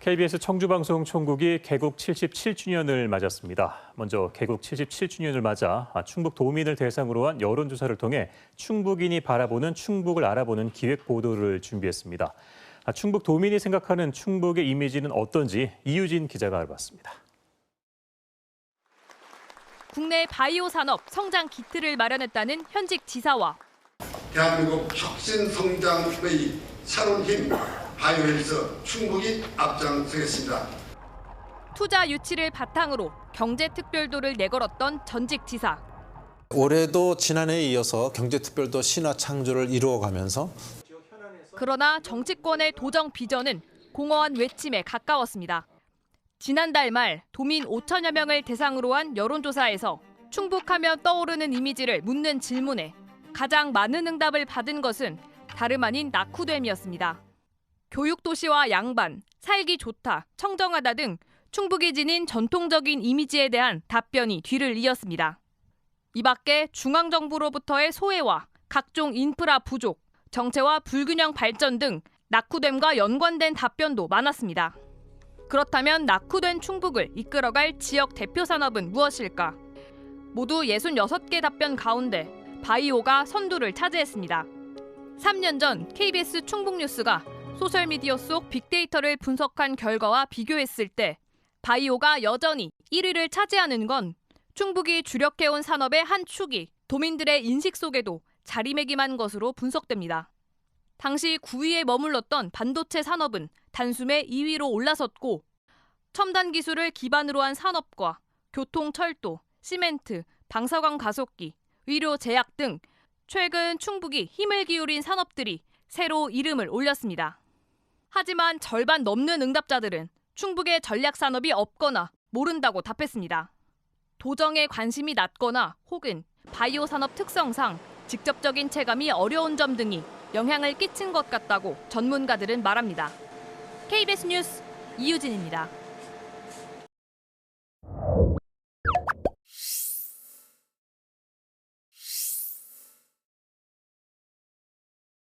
KBS 청주방송 총국이 개국 77주년을 맞았습니다. 먼저 개국 77주년을 맞아 충북 도민을 대상으로 한 여론조사를 통해 충북인이 바라보는 충북을 알아보는 기획 보도를 준비했습니다. 충북 도민이 생각하는 충북의 이미지는 어떤지 이유진 기자가 알아봤습니다. 국내 바이오 산업 성장 기틀을 마련했다는 현직 지사와 대한민국 혁신 성장의 새로운 힘 바이오헬스 충북이 앞장서겠습니다. 투자 유치를 바탕으로 경제 특별도를 내걸었던 전직 지사. 올해도 지난해에 이어서 경제특별도 신화 창조를 이루어가면서 그러나 정치권의 도정 비전은 공허한 외침에 가까웠습니다. 지난달 말 도민 5천여 명을 대상으로 한 여론조사에서 충북하면 떠오르는 이미지를 묻는 질문에 가장 많은 응답을 받은 것은 다름 아닌 낙후됨이었습니다. 교육도시와 양반, 살기 좋다, 청정하다 등 충북이 지닌 전통적인 이미지에 대한 답변이 뒤를 이었습니다. 이 밖에 중앙정부로부터의 소외와 각종 인프라 부족, 정체와 불균형 발전 등 낙후됨과 연관된 답변도 많았습니다. 그렇다면 낙후된 충북을 이끌어갈 지역 대표 산업은 무엇일까? 모두 66개 답변 가운데 바이오가 선두를 차지했습니다. 3년 전 KBS 충북뉴스가 소셜미디어 속 빅데이터를 분석한 결과와 비교했을 때 바이오가 여전히 1위를 차지하는 건 충북이 주력해온 산업의 한 축이 도민들의 인식 속에도 자리매김한 것으로 분석됩니다. 당시 9위에 머물렀던 반도체 산업은 단숨에 2위로 올라섰고 첨단 기술을 기반으로 한 산업과 교통, 철도, 시멘트, 방사광 가속기, 의료 제약 등 최근 충북이 힘을 기울인 산업들이 새로 이름을 올렸습니다. 하지만 절반 넘는 응답자들은 충북에 전략 산업이 없거나 모른다고 답했습니다. 도정에 관심이 낮거나 혹은 바이오 산업 특성상 직접적인 체감이 어려운 점 등이 영향을 끼친 것 같다고 전문가들은 말합니다. KBS 뉴스 이유진입니다.